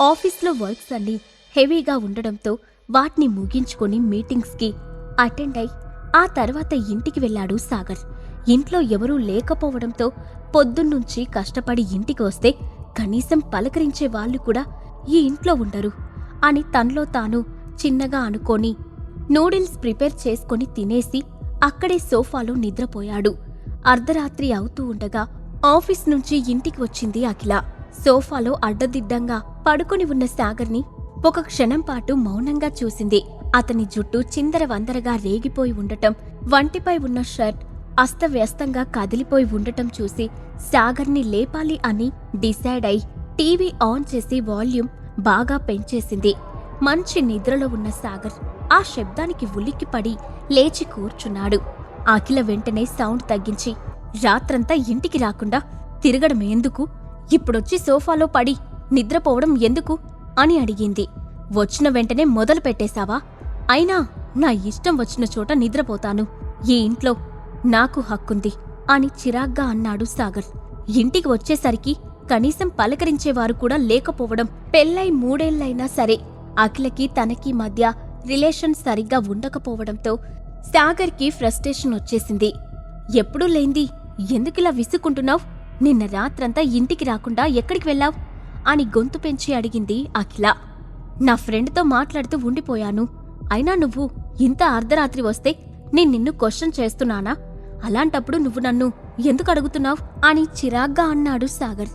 ఆఫీస్లో వర్క్స్ అన్నీ హెవీగా ఉండడంతో వాటిని ముగించుకొని మీటింగ్స్కి అటెండ్ అయి ఆ తర్వాత ఇంటికి వెళ్ళాడు సాగర్. ఇంట్లో ఎవరూ లేకపోవడంతో పొద్దున్నుంచి కష్టపడి ఇంటికి వస్తే కనీసం పలకరించే వాళ్ళు కూడా ఈ ఇంట్లో ఉండరు అని తనలో తాను చిన్నగా అనుకొని నూడిల్స్ ప్రిపేర్ చేసుకొని తినేసి అక్కడే సోఫాలో నిద్రపోయాడు. అర్ధరాత్రి అవుతూ ఉండగా ఆఫీస్ నుంచి ఇంటికి వచ్చింది అఖిల. సోఫాలో అడ్డదిడ్డంగా పడుకొని ఉన్న సాగర్ని ఒక క్షణం పాటు మౌనంగా చూసింది. అతని జుట్టు చిందరవందరగా రేగిపోయి ఉండటం వంటిపై ఉన్న షర్ట్ అస్తవ్యస్తంగా కదిలిపోయి ఉండటం చూసి సాగర్ని లేపాలి అని డిసైడ్ అయి టీవీ ఆన్ చేసి వాల్యూమ్ బాగా పెంచేసింది. మంచి నిద్రలో ఉన్న సాగర్ ఆ శబ్దానికి ఉలిక్కిపడి లేచి కూర్చున్నాడు. అఖిల వెంటనే సౌండ్ తగ్గించి రాత్రంతా ఇంటికి రాకుండా తిరగడం ఎందుకు ఇప్పుడొచ్చి సోఫాలో పడి నిద్రపోవడం ఎందుకు? అని అడిగింది. వచ్చిన వెంటనే మొదలు పెట్టేశావా? అయినా నా ఇష్టం వచ్చిన చోట నిద్రపోతాను. ఈ ఇంట్లో నాకు హక్కుంది అని చిరాగ్గా అన్నాడు సాగర్. ఇంటికి వచ్చేసరికి కనీసం పలకరించేవారు కూడా లేకపోవడం పెళ్ళై మూడేళ్ళైనా సరే అఖిలకి తనకి మధ్య రిలేషన్ సరిగ్గా ఉండకపోవడంతో సాగర్కి ఫ్రస్ట్రేషన్ వచ్చేసింది. ఎప్పుడూ లేంది ఎందుకిలా విసుక్కుంటున్నావ్? నిన్న రాత్రంతా ఇంటికి రాకుండా ఎక్కడికి వెళ్ళావు? అని గొంతు పెంచి అడిగింది అఖిల. నా ఫ్రెండ్తో మాట్లాడుతూ ఉండిపోయాను. అయినా నువ్వు ఇంత అర్ధరాత్రి వస్తే నేను నిన్ను క్వశ్చన్ చేస్తున్నానా? అలాంటప్పుడు నువ్వు నన్ను ఎందుకు అడుగుతున్నావ్? అని చిరాగ్గా అన్నాడు సాగర్.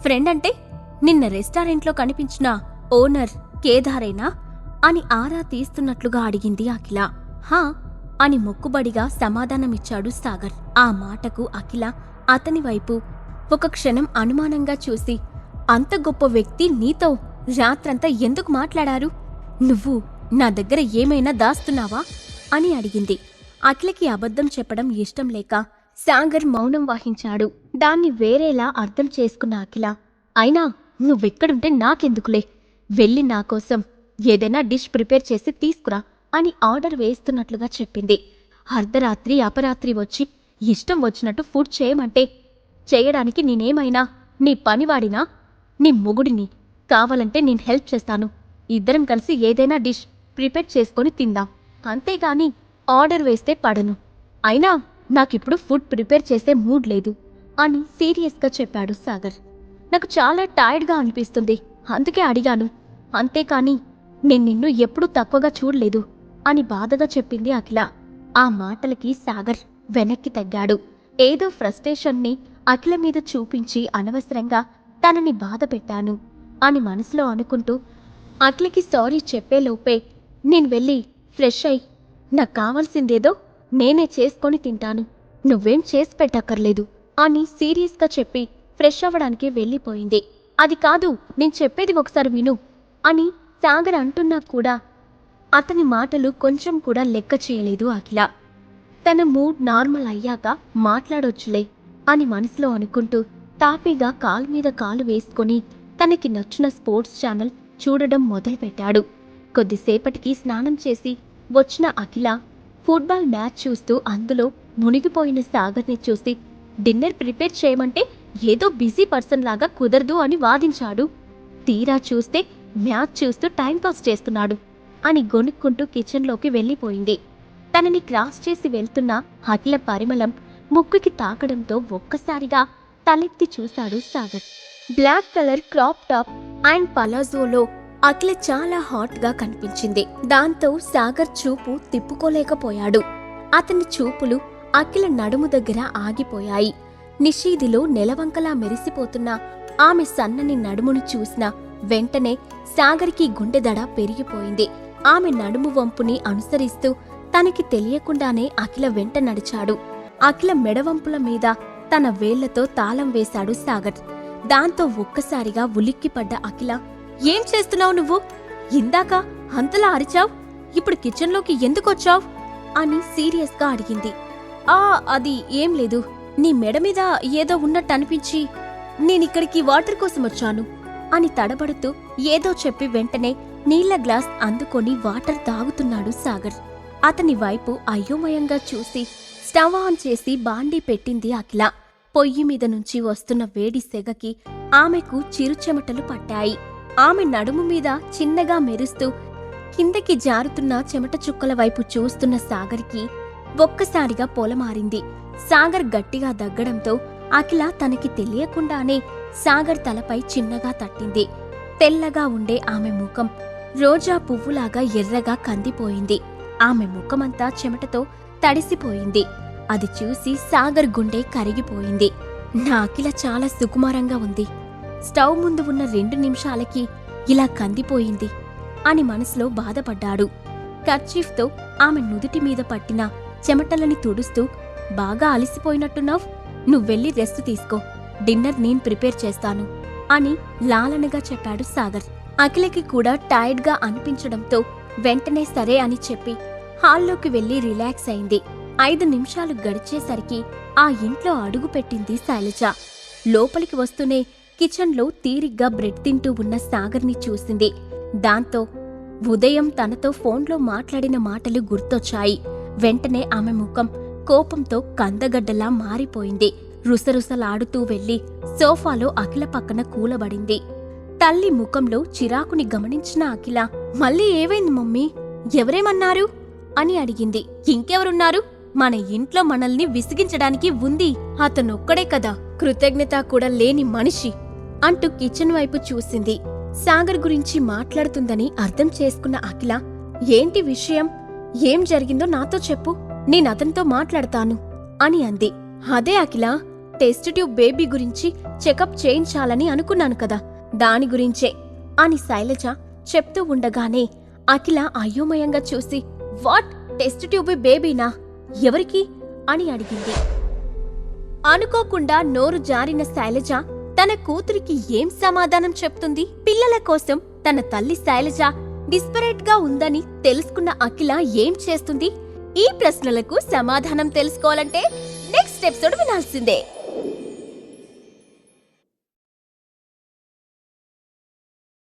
ఫ్రెండ్ అంటే నిన్న రెస్టారెంట్లో కనిపించిన ఓనర్ కేదారేనా? అని ఆరా తీస్తున్నట్లుగా అడిగింది అఖిల. హా! అని మొక్కుబడిగా సమాధానమిచ్చాడు సాగర్. ఆ మాటకు అఖిల అతని వైపు ఒక క్షణం అనుమానంగా చూసి అంత గొప్ప వ్యక్తి నీతో రాత్రంతా ఎందుకు మాట్లాడారు? నువ్వు నా దగ్గర ఏమైనా దాస్తున్నావా? అని అడిగింది. అఖిలకి అబద్ధం చెప్పడం ఇష్టం లేక సాగర్ మౌనం వహించాడు. దాన్ని వేరేలా అర్థం చేసుకున్న అఖిల అయినా నువ్వెక్కడుంటే నాకెందుకులే? వెళ్ళి నా కోసం ఏదైనా డిష్ ప్రిపేర్ చేసి తీసుకురా అని ఆర్డర్ వేస్తున్నట్లుగా చెప్పింది. అర్ధరాత్రి అపరాత్రి వచ్చి ఇష్టం వచ్చినట్టు ఫుడ్ చేయమంటే చేయడానికి నేనేమైనా నీ పనివాడినా? నీ మొగుడిని కావాలంటే నేను హెల్ప్ చేస్తాను. ఇద్దరం కలిసి ఏదైనా డిష్ ప్రిపేర్ చేసుకొని తిందాం. అంతేగాని ఆర్డర్ వేస్తే పడను. అయినా నాకిప్పుడు ఫుడ్ ప్రిపేర్ చేసే మూడ్ లేదు అని సీరియస్గా చెప్పాడు సాగర్. నాకు చాలా టైర్డ్గా అనిపిస్తుంది. అందుకే అడిగాను. అంతేకాని నేను నిన్ను ఎప్పుడూ తక్కువగా చూడలేదు అని బాధగా చెప్పింది అఖిల. ఆ మాటలకి సాగర్ వెనక్కి తగ్గాడు. ఏదో ఫ్రస్ట్రేషన్ని అఖిల మీద చూపించి అనవసరంగా తనని బాధ పెట్టాను అని మనసులో అనుకుంటూ అఖిలకి సారీ చెప్పేలోపే నేను వెళ్ళి ఫ్రెష్ అయి నాకు కావాల్సిందేదో నేనే చేసుకొని తింటాను. నువ్వేం చేసి పెట్టక్కర్లేదు అని సీరియస్గా చెప్పి ఫ్రెష్ అవ్వడానికి వెళ్ళిపోయింది. అది కాదు నేను చెప్పేది ఒకసారి విను అని సాగర్ అంటున్నా కూడా అతని మాటలు కొంచెం కూడా లెక్క చేయలేదు అఖిల. తన మూడ్ నార్మల్ అయ్యాక మాట్లాడొచ్చులే అని మనసులో అనుకుంటూ తాపీగా కాలు మీద కాలు వేసుకొని తనకి నచ్చిన స్పోర్ట్స్ ఛానల్ చూడడం మొదలుపెట్టాడు. కొద్దిసేపటికి స్నానం చేసి వచ్చిన అఖిల ఫుట్బాల్ మ్యాచ్ చూస్తూ అందులో మునిగిపోయిన సాగర్ని చూసి డిన్నర్ ప్రిపేర్ చేయమంటే ఏదో బిజీ పర్సన్ లాగా కుదరదు అని వాదించాడు. తీరా చూస్తే మ్యాచ్ చూస్తూ టైంపాస్ చేస్తున్నాడు అని గొనుక్కుంటూ కిచెన్లోకి వెళ్ళిపోయింది. తనని క్రాస్ చేసి వెళ్తున్న అఖిల పరిమళం ముక్కుకి తాకడంతో ఒక్కసారిగా తలెత్తి చూశాడు Sagar. Black colour crop top and పలాజోలో Akhila చాలా హాట్గా కనిపించింది. దాంతో సాగర్ చూపు తిప్పుకోలేకపోయాడు. అతని చూపులు అఖిల నడుము దగ్గర ఆగిపోయాయి. నిషీదిలో నెలవంకలా మెరిసిపోతున్న ఆమె సన్నని నడుమును చూసిన వెంటనే సాగర్కి గుండెదడ పెరిగిపోయింది. ఆమె నడుము వంపుని అనుసరిస్తూ తనకి తెలియకుండానే అఖిల వెంట నడిచాడు. అఖిల మెడవంపుల మీద తన వేళ్ళతో తాళం వేశాడు సాగర్. దాంతో ఒక్కసారిగా ఉలిక్కిపడ్డ అఖిల ఏం చేస్తున్నావు నువ్వు? ఇందాక అంతలా అరిచావ్? ఇప్పుడు కిచెన్లోకి ఎందుకొచ్చావ్? అని సీరియస్గా అడిగింది. ఆ అది ఏం లేదు. నీ మెడ మీద ఏదో ఉన్నట్టు అనిపించి నేనిక్కడికి వాటర్ కోసం వచ్చాను అని తడబడుతూ ఏదో చెప్పి వెంటనే నీళ్ళ గ్లాస్ అందుకొని వాటర్ తాగుతున్నాడు సాగర్. అతని వైపు అయోమయంగా చూసి స్టవ్ ఆన్ చేసి బాండీ పెట్టింది అఖిల. పొయ్యి మీద నుంచి వస్తున్న వేడి సెగకి ఆమెకు చిరుచెమటలు పట్టాయి. ఆమె నడుము మీద చిన్నగా మెరుస్తూ కిందకి జారుతున్న చెమట చుక్కల వైపు చూస్తున్న సాగర్కి ఒక్కసారిగా పొలమారింది. సాగర్ గట్టిగా దగ్గడంతో అఖిల తనకి తెలియకుండానే సాగర్ తలపై చిన్నగా తట్టింది. తెల్లగా ఉండే ఆమె ముఖం రోజా పువ్వులాగా ఎర్రగా కందిపోయింది. ఆమె ముఖమంతా చెమటతో తడిసిపోయింది. అది చూసి సాగర్ గుండె కరిగిపోయింది. నా అఖిల చాలా సుకుమారంగా ఉంది. స్టవ్ ముందు ఉన్న రెండు నిమిషాలకి ఇలా కందిపోయింది అని మనసులో బాధపడ్డాడు. కర్చీఫ్తో ఆమె నుదుటి మీద పట్టిన చెమటలని తుడుస్తూ బాగా అలసిపోయినట్టున్నావ్? నువ్వెళ్ళి రెస్ట్ తీసుకో. డిన్నర్ నేను ప్రిపేర్ చేస్తాను అని లాలనగా చెప్పాడు సాగర్. అఖిలకి కూడా టైర్డ్గా అనిపించడంతో వెంటనే సరే అని చెప్పి హాల్లోకి వెళ్ళి రిలాక్స్ అయింది. ఐదు నిమిషాలు గడిచేసరికి ఆ ఇంట్లో అడుగు పెట్టింది శైలజ. లోపలికి వస్తూనే కిచెన్లో తీరిగ్గా బ్రెడ్ తింటూ ఉన్న సాగర్ని చూసింది. దాంతో ఉదయం తనతో ఫోన్లో మాట్లాడిన మాటలు గుర్తొచ్చాయి. వెంటనే ఆమె ముఖం కోపంతో కందగడ్డలా మారిపోయింది. రుసరుసలాడుతూ వెళ్ళి సోఫాలో అఖిల పక్కన కూలబడింది. తల్లి ముఖంలో చిరాకుని గమనించిన అఖిల మళ్ళీ ఏవైంది మమ్మీ? ఎవరేమన్నారు? అని అడిగింది. ఇంకెవరున్నారు? మన ఇంట్లో మనల్ని విసిగించడానికి ఉంది. అతనొక్కడే కదా. కృతజ్ఞత కూడా లేని మనిషి అంటూ కిచెన్ వైపు చూసింది. సాగర్ గురించి మాట్లాడుతుందని అర్థం చేసుకున్న అఖిల ఏంటి విషయం? ఏం జరిగిందో నాతో చెప్పు. నేనతనితో మాట్లాడతాను అని అంది. అదే అఖిల టెస్ట్ ట్యూబ్ బేబీ గురించి చెకప్ చేయించాలని అనుకున్నాను కదా. దాని గురించే అని శైలజ చెప్తూ ఉండగానే అఖిల అయోమయంగా చూసి వాట్ టెస్ట్ ట్యూబ్ బేబీనా? ఎవరికి? అని అడిగింది. అనుకోకుండా నోరు జారిన శైలజ తన కూతురికి ఏం సమాధానం చెప్తుంది? పిల్లల కోసం తన తల్లి శైలజ డిస్పరేట్గా ఉందని తెలుసుకున్న అఖిల ఏం చేస్తుంది? ఈ ప్రశ్నలకు సమాధానం తెలుసుకోవాలంటే నెక్స్ట్ ఎపిసోడ్ వినాల్సిందే.